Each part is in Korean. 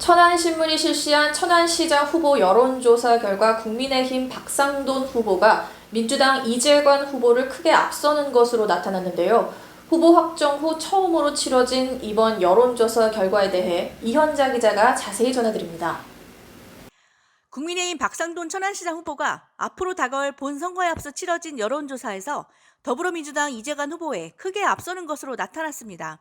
천안신문이 실시한 천안시장 후보 여론조사 결과 국민의힘 박상돈 후보가 민주당 이재관 후보를 크게 앞서는 것으로 나타났는데요. 후보 확정 후 처음으로 치러진 이번 여론조사 결과에 대해 이현자 기자가 자세히 전해드립니다. 국민의힘 박상돈 천안시장 후보가 앞으로 다가올 본선거에 앞서 치러진 여론조사에서 더불어민주당 이재관 후보에 크게 앞서는 것으로 나타났습니다.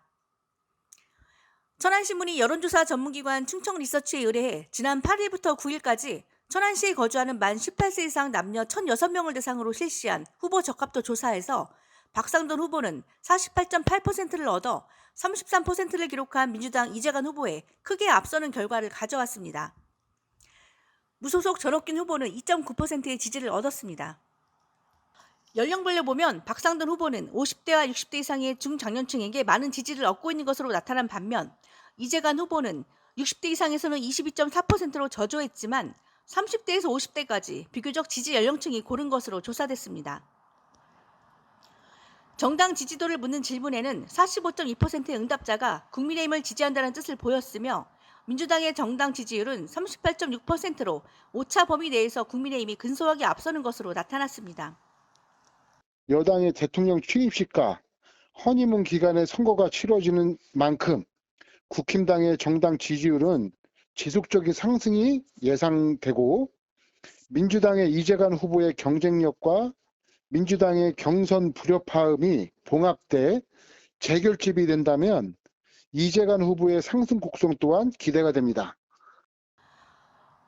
천안신문이 여론조사 전문기관 충청리서치에 의뢰해 지난 8일부터 9일까지 천안시에 거주하는 만 18세 이상 남녀 1,006명을 대상으로 실시한 후보 적합도 조사에서 박상돈 후보는 48.8%를 얻어 33%를 기록한 민주당 이재관 후보에 크게 앞서는 결과를 가져왔습니다. 무소속 전업긴 후보는 2.9%의 지지를 얻었습니다. 연령별로 보면 박상돈 후보는 50대와 60대 이상의 중장년층에게 많은 지지를 얻고 있는 것으로 나타난 반면 이재관 후보는 60대 이상에서는 22.4%로 저조했지만 30대에서 50대까지 비교적 지지 연령층이 고른 것으로 조사됐습니다. 정당 지지도를 묻는 질문에는 45.2%의 응답자가 국민의힘을 지지한다는 뜻을 보였으며 민주당의 정당 지지율은 38.6%로 오차 범위 내에서 국민의힘이 근소하게 앞서는 것으로 나타났습니다. 여당의 대통령 취임식과 허니문 기간에 선거가 치러지는 만큼 국힘당의 정당 지지율은 지속적인 상승이 예상되고 민주당의 이재관 후보의 경쟁력과 민주당의 경선 불협화음이 봉합돼 재결집이 된다면 이재관 후보의 상승 곡선 또한 기대가 됩니다.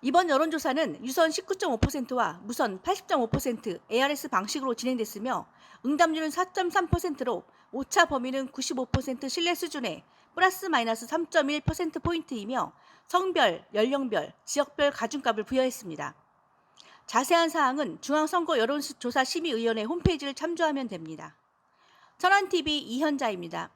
이번 여론조사는 유선 19.5%와 무선 80.5% ARS 방식으로 진행됐으며 응답률은 4.3%로 오차 범위는 95% 신뢰 수준에 플러스 마이너스 3.1%포인트이며 성별, 연령별, 지역별 가중값을 부여했습니다. 자세한 사항은 중앙선거 여론조사 심의위원회 홈페이지를 참조하면 됩니다. 천안TV 이현자입니다.